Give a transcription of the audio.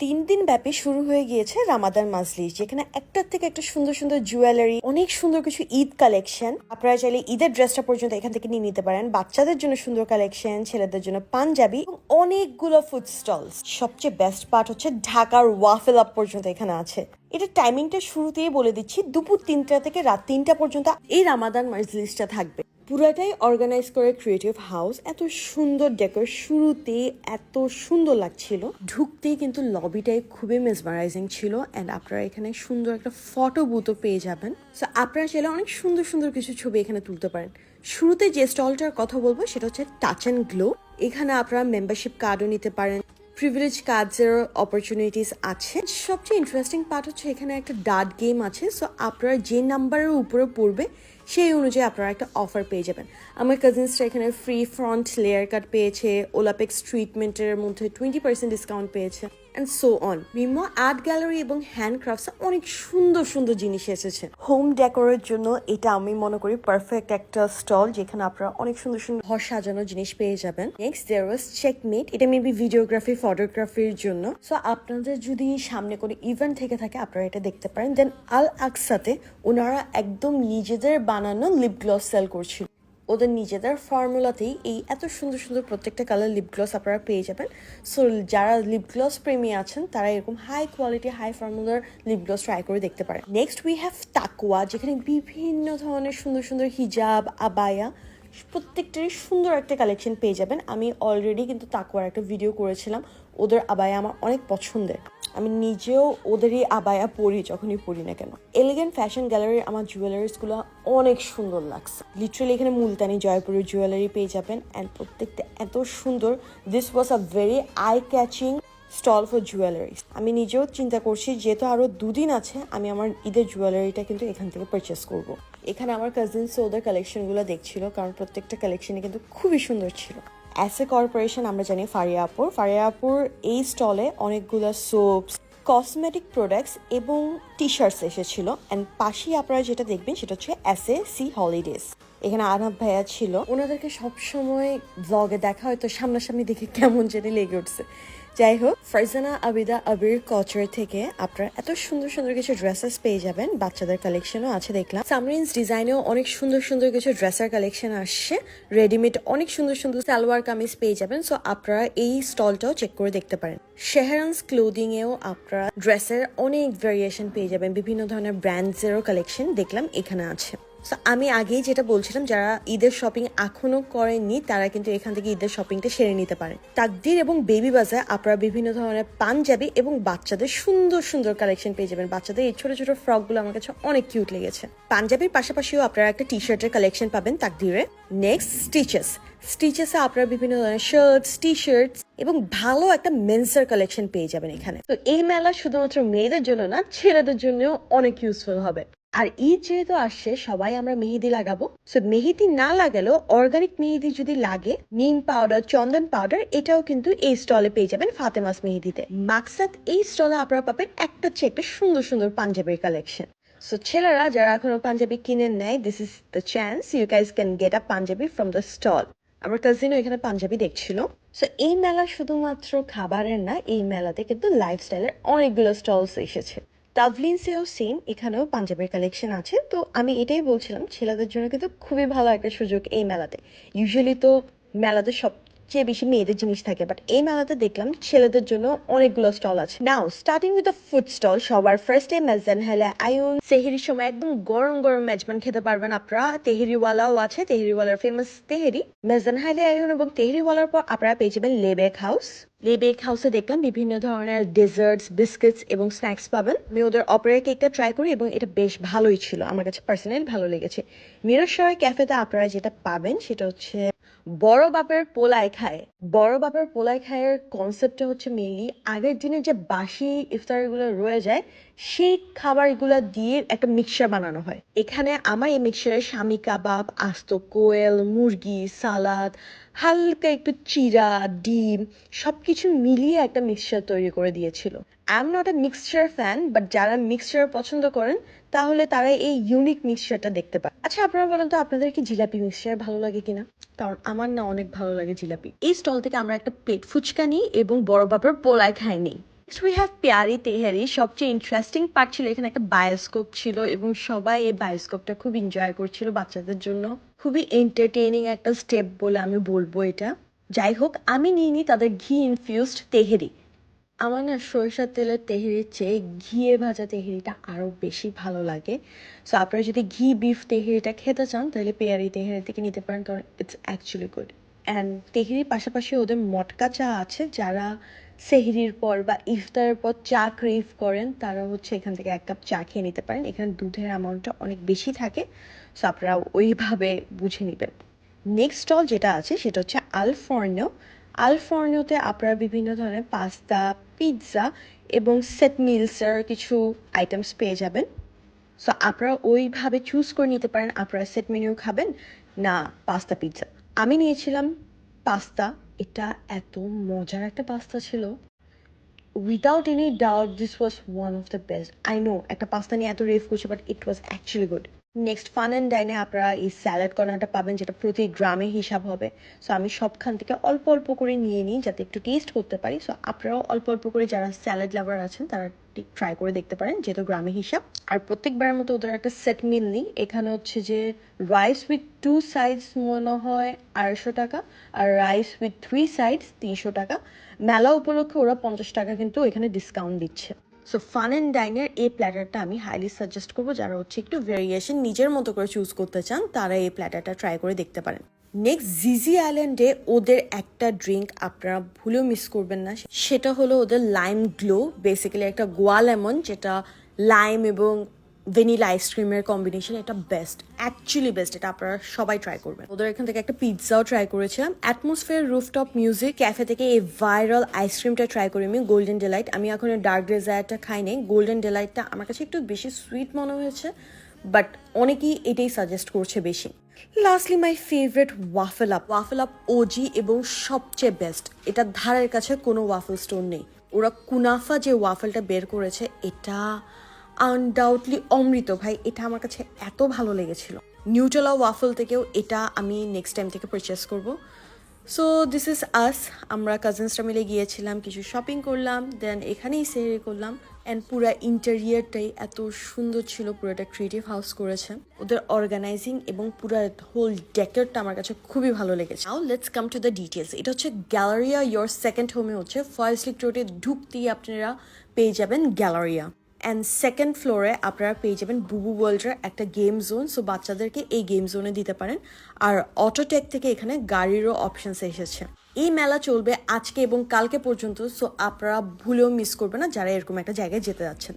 তিন দিন ব্যাপী শুরু হয়ে গিয়েছে রামাদান মাজলিস, যেখানে একটার থেকে একটা সুন্দর সুন্দর জুয়েলারি অনেক সুন্দর কিছু ঈদ কালেকশন আপনারা চাইলে ঈদের ড্রেসটা পর্যন্ত এখান থেকে নিয়ে নিতে পারেন। বাচ্চাদের জন্য সুন্দর কালেকশন ছেলেদের জন্য পাঞ্জাবি এবং অনেকগুলো ফুড স্টলস সবচেয়ে বেস্ট পার্ট হচ্ছে ঢাকার ওয়াফেল আপ পর্যন্ত এখানে আছে। এটা টাইমিংটা শুরুতেই বলে দিচ্ছি, দুপুর তিনটা থেকে রাত তিনটা পর্যন্ত এই রামাদান মাজলিসটা থাকবে। পুরাটাই অর্গানাইজ করে ক্রিয়েটিভ হাউস এত সুন্দর ডেকোর শুরুতে এত সুন্দর লাগছিল। ঢুকতেই কিন্তু লবিটাই খুবই মেসমারাইজিং ছিল অ্যান্ড আপনারা এখানে সুন্দর একটা ফটো বুথও পেয়ে যাবেন। সো আপনারা চাইলে অনেক সুন্দর সুন্দর কিছু ছবি এখানে তুলতে পারেন। শুরুতে যে স্টলটার কথা বলব, সেটা হচ্ছে টাচ অ্যান্ড গ্লো এখানে আপনারা মেম্বারশিপ কার্ডও নিতে পারেন। প্রিভিলেজ কাজের অপরচুনিটিস আছে। সবচেয়ে ইন্টারেস্টিং পার্ট হচ্ছে এখানে একটা ডাট গেম আছে। সো আপনারা যে নাম্বারের উপরে পড়বে, সেই অনুযায়ী আপনারা একটা অফার পেয়ে যাবেন। আমার কাজিনসরা এখানে ফ্রি ফ্রন্ট লেয়ার কাট পেয়েছে ওলাপেক্স ট্রিটমেন্টের মধ্যে টোয়েন্টি পার্সেন্ট ডিসকাউন্ট পেয়েছে। And so on Mimo art gallery এবং হ্যান্ডক্রাফটস অনেক সুন্দর সুন্দর জিনিস এসেছে। হোম ডেকোরের জন্য এটা আমি মনে করি পারফেক্ট একটা স্টল যেখানে আপনারা অনেক সুন্দর সুন্দর ঘর সাজানো জিনিস পেয়ে যাবেন। নেক্সট দেয়ার ওয়াজ চেকমেট এটা মেবি ভিডিওগ্রাফি ফটোগ্রাফির জন্য। সো আপনাদের যদি সামনে কোনো ইভেন্ট থেকে থাকে আপনারা এটা দেখতে পারেন। দেন আল আকসাতে ওনারা একদম নিজেদের বানানো লিপ গ্লস সেল করছিল। ওদের নিজেদের ফর্মুলাতেই এই এত সুন্দর সুন্দর প্রত্যেকটা কালার লিপ গ্লস আপনারা পেয়ে যাবেন। সো যারা লিপ গ্লস প্রেমী আছেন, তারা এরকম হাই কোয়ালিটি হাই ফর্মুলার লিপ গ্লস ট্রাই করে দেখতে পারেন। নেক্সট উই হ্যাভ তাকুয়া যেখানে বিভিন্ন ধরনের সুন্দর সুন্দর হিজাব আবায়া, প্রত্যেকটারই সুন্দর একটা কালেকশন পেয়ে যাবেন। আমি অলরেডি কিন্তু তাকুয়ার একটা ভিডিও করেছিলাম। ওদের আবায়া আমার অনেক পছন্দের। আমি নিজেও ওদেরই আবায়া পরি, যখনই পরি না কেন। এলিগেন্ট ফ্যাশন গ্যালারির আমার জুয়েলারিসগুলো অনেক সুন্দর লাগছে। লিটারালি এখানে মুলতানি, জয়পুরের জুয়েলারি পেয়ে যাবেন অ্যান্ড প্রত্যেকটা এত সুন্দর। This was a very eye catching stall for jewelleries আমি নিজেও চিন্তা করছি, যেহেতু আরও দুদিন আছে, আমি আমার ঈদের জুয়েলারিটা কিন্তু এখান থেকে পারচেস করব। এখানে আমার কাজিনস ওদের কালেকশনগুলো দেখছিল, কারণ প্রত্যেকটা কালেকশনই কিন্তু খুবই সুন্দর ছিল। অ্যাসে কর্পোরেশন আমরা জানি ফারিয়াপুর ফারিয়াপুর এই স্টলে অনেকগুলো সোপস কসমেটিক প্রোডাক্টস এবং টি শার্টস এসেছিল। অ্যান্ড পাশেই আপনারা যেটা দেখবেন সেটা হচ্ছে অ্যাসে সি হলিডেজ এখানে আনাব ভাইয়া ছিল। ওনাদেরকে সবসময় ব্লগে দেখা হয়তো সামনাসামনি দেখে কেমন জানি লেগে উঠছে। যাই হোক ফারজানা, আবিদা, আবির কচর থেকে আপনারা এত সুন্দর সুন্দর কিছু ড্রেসেস পেয়ে যাবেন। বাচ্চাদের কালেকশনও আছে, দেখলাম। সামরিন্স ডিজাইনেও অনেক সুন্দর সুন্দর কিছু ড্রেসের কালেকশন আসছে। রেডিমেড অনেক সুন্দর সুন্দর সালোয়ার কামিজ পেয়ে যাবেন। সো আপনারা এই স্টলটাও চেক করে দেখতে পারেন। শেহরানস ক্লোদিং এও আপনারা ড্রেসের অনেক ভেরিয়েশন পেয়ে যাবেন। বিভিন্ন ধরনের ব্র্যান্ডসেরও কালেকশন দেখলাম এখানে আছে। So, আমি আগেই যেটা বলছিলাম যারা ঈদের শপিং এখনও করেননি তারা কিন্তু এখান থেকে ঈদের শপিংটা সেরে নিতে পারেন। তাকদির এবং বেবি বাজার আপনারা বিভিন্ন ধরনের পাঞ্জাবি এবং বাচ্চাদের সুন্দর সুন্দর কালেকশন পেয়ে যাবেন। বাচ্চাদের এই ছোট ছোট ফ্রকগুলো আমার কাছে অনেক কিউট লেগেছে। পাঞ্জাবির পাশাপাশিও আপনারা একটা টি শার্টের কালেকশন পাবেন তাকদিরে। নেক্সট স্টিচেস স্টিচেসে আপনারা বিভিন্ন ধরনের শার্টস টি শার্টস এবং ভালো একটা মেন্সের কালেকশন পেয়ে যাবেন এখানে। তো এই মেলা শুধুমাত্র মেয়েদের জন্য না ছেলেদের জন্যও অনেক ইউজফুল হবে। আর ঈদ যেহেতু আসছে, সবাই আমরা মেহেদি লাগাবো। সো মেহেদি না লাগালেও অর্গানিক মেহেদি যদি লাগে নিম পাউডার চন্দন পাউডার এটাও কিন্তু এই স্টলে পেয়ে যাবেন ফাতেমাস মেহেদিতে। মাকসাদ, এই স্টলে আপনারা পাবেন একটা চেয়ে একটা সুন্দর সুন্দর পাঞ্জাবির কালেকশন সো ছেলেরা যারা এখনও পাঞ্জাবি কিনে নেয় this is the chance you guys can get a Punjabi from the stall আমার কাজিনও এখানে পাঞ্জাবি দেখছিল। সো এই মেলা শুধুমাত্র খাবারের না, এই মেলাতে কিন্তু লাইফস্টাইলের অনেকগুলো স্টলস এসেছে। তাভলিন্সেও সেম এখানেও পাঞ্জাবের কালেকশন আছে। তো আমি এটাই বলছিলাম, ছেলেদের জন্য কিন্তু খুবই ভালো একটা সুযোগ এই মেলাতে। ইউজুয়ালি তো মেলাতে সবচেয়ে বেশি মেয়েদের জিনিস থাকে বাট এই মেলাতে দেখলাম ছেলেদের জন্য অনেকগুলো স্টল আছে। Now starting with the food stall সবার ফার্স্টে মেজান হেলে আয়ুন সেহেরির সময় একদম গরম গরম মেজবান খেতে পারবেন আপনারা। তেহেরিওয়ালাও আছে, তেহেরিওয়ালার ফেমাস তেহেরি। মেজান হাইলে আয়ুন এবং তেহেরিওয়ালার পর আপনারা পেয়ে যাবেন লেবেক হাউস লেবেক হাউসে দেখলাম বিভিন্ন ধরনের ডেজার্টস বিস্কিটস এবং স্ন্যাক্স পাবেন। আমি ওদের অপারের কেকটা ট্রাই করি এবং এটা বেশ ভালোই ছিল। আমার কাছে পার্সোনালি ভালো লেগেছে। মিরসরাই ক্যাফেতে আপনারা যেটা পাবেন সেটা হচ্ছে বড় বাপের পোলায় খায়। বড় বাপের পোলায় খায়ের কনসেপ্টটা হচ্ছে মেনলি আগের দিনের যে বাসি ইফতারগুলো রয়ে যায়, সেই খাবারগুলো দিয়ে একটা মিক্সচার বানানো হয়। এখানে আমার এই মিক্সচারে স্বামী কাবাব, আস্ত কোয়েল, মুরগি, সালাদ হালকা একটু চিরা, ডিম সব কিছু মিলিয়ে একটা মিক্সচার তৈরি করে দিয়েছিল। I am not a mixture fan but যারা মিক্সচার পছন্দ করেন, তাহলে তারা এই ইউনিক মিক্সচারটা দেখতে পায় আচ্ছা আপনারা বলেন তো, আপনাদের কি জিলাপি মিক্সচার ভালো লাগে কিনা? কারণ আমার না অনেক ভালো লাগে জিলাপি। এই স্টল থেকে আমরা একটা প্লেট ফুচকা নিই এবং বড় বাপের পোলায় খাই নিই। উই হ্যাভ পেয়ারি তেহারি সবচেয়ে ইন্টারেস্টিং পার্ট ছিল, এখানে একটা বায়োস্কোপ ছিল এবং সবাই এই বায়োস্কোপটা খুব এনজয় করছিল বাচ্চাদের জন্য। খুবই এন্টারটেইনিং একটা স্টেপ বলে আমি বলব এটা। যাই হোক, আমি নিইনি তাদের ঘি ইনফিউজড তেহেরি আমার না সরিষার তেলের তেহেরির চেয়ে ঘিয়ে ভাজা তেহেরিটা আরও বেশি ভালো লাগে। সো আপনারা যদি ঘি বিফ তেহেরিটা খেতে চান, তাহলে পেয়ারি তেহেরি থেকে নিতে পারেন, কারণ ইটস অ্যাকচুয়ালি গুড অ্যান্ড তেহেরির পাশাপাশি ওদের মটকা চা আছে, যারা সেহরির পর বা ইফতারের পর চা ক্রেভ করেন, তারা হচ্ছে এখান থেকে এক কাপ চা খেয়ে নিতে পারেন। এখানে দুধের অ্যামাউন্টটা অনেক বেশি থাকে সো আপনারা ওইভাবে বুঝে নেবেন। নেক্সট স্টল যেটা আছে, সেটা হচ্ছে আলফর্নিও আলফর্নিওতে আপনারা বিভিন্ন ধরনের পাস্তা পিৎজা এবং সেট মিলসের কিছু আইটেমস পেয়ে যাবেন। সো আপনারা ওইভাবে চুজ করে নিতে পারেন, আপনারা সেট মেনিউ খাবেন, না পাস্তা পিৎজা আমি নিয়েছিলাম পাস্তা এটা এত মজার একটা পাস্তা ছিল। Without any doubt this was one of the best I know একটা পাস্তা নিয়ে এত রেফ করছি but it was actually good next fun and dine আপনারা এই স্যালাড কর্নারটা পাবেন, যেটা প্রতি গ্রামে হিসাব হবে। সো আমি সবখান থেকে অল্প অল্প করে নিয়ে নিই, যাতে একটু টেস্ট করতে পারি। সো আপনারাও অল্প অল্প করে যারা স্যালাড লাভার আছেন, তারা ট্রাই করে দেখতে পারেন, যেহেতু গ্রামে হিসাব। আর প্রত্যেকবারের মতো ওদের একটা সেট মিল নিই। এখানে হচ্ছে যে রাইস উইথ টু সাইডস মনে হয় আড়াইশো টাকা, আর রাইস উইথ থ্রি সাইডস তিনশো টাকা। মেলা উপলক্ষে ওরা পঞ্চাশ টাকা কিন্তু এখানে ডিসকাউন্ট দিচ্ছে। সো ফান অ্যান্ড ডাইনের এই প্ল্যাটারটা আমি হাইলি সাজেস্ট করব যারা হচ্ছে একটু ভেরিয়েশন নিজের মতো করে চুজ করতে চান, তারা এই প্ল্যাটারটা ট্রাই করে দেখতে পারেন। নেক্সট জিজি আইল্যান্ডে ওদের একটা ড্রিঙ্ক আপনারা ভুলেও মিস করবেন না সেটা হলো ওদের লাইম গ্লো বেসিক্যালি একটা গোয়া লেমন যেটা লাইম এবং ভ্যানিলা আইসক্রিমের কম্বিনেশন এটা বেস্ট অ্যাকচুয়ালি বেস্ট এটা আপনারা সবাই ট্রাই করবেন। ওদের এখান থেকে একটা পিৎজাও ট্রাই করেছিলাম। অ্যাটমসফিয়ার রুফটপ মিউজিক ক্যাফে থেকে এই ভাইরাল আইসক্রিমটা ট্রাই করি আমি গোল্ডেন ডেলাইট আমি এখন ডার্ক ডেজায়ারটা খাইনি গোল্ডেন ডেলাইটটা আমার কাছে একটু বেশি সুইট মনে হয়েছে বাট অনেকেই এটাই সাজেস্ট করছে বেশি। Lastly my favourite waffle up waffle up OG এবং সবচেয়ে বেস্ট এটার ধারের কাছে কোনো ওয়াফেল স্টোর নেই। ওরা কুনাফা যে ওয়াফেলটা বের করেছে, এটা আনডাউটলি অমৃত। ভাই, এটা আমার কাছে এত ভালো লেগেছিল। নিউটলা ওয়াফল থেকেও এটা আমি নেক্সট টাইম থেকে পারচেস করব। সো দিস ইজ আস আমরা কাজিনসরা মিলে গিয়েছিলাম, কিছু শপিং করলাম দেন এখানেই সেরে করলাম। অ্যান্ড পুরো ইন্টেরিয়ারটাই এত সুন্দর ছিল, পুরোটা ক্রিয়েটিভ হাউস করেছে। ওদের অর্গানাইজিং এবং পুরো হোল ডেকারটা আমার কাছে খুবই ভালো লেগেছে। Now let's come to the details এটা হচ্ছে গ্যালারিয়া ইয়োর সেকেন্ড হোমে হচ্ছে। ফয়েস লিক রোডে ঢুকতেই আপনারা পেয়ে যাবেন গ্যালারিয়া অ্যান্ড সেকেন্ড ফ্লোরে আপনারা পেয়ে যাবেন বুবু ওয়ার্ল্ডের একটা গেম জোন সো বাচ্চাদেরকে এই গেম জোনে দিতে পারেন। আর অটোটেক থেকে এখানে গাড়িরও অপশানস এসেছে। এই মেলা চলবে আজকে এবং কালকে পর্যন্ত সো আপনারা ভুলেও মিস করবে না যারা এরকম একটা জায়গায় যেতে যাচ্ছেন।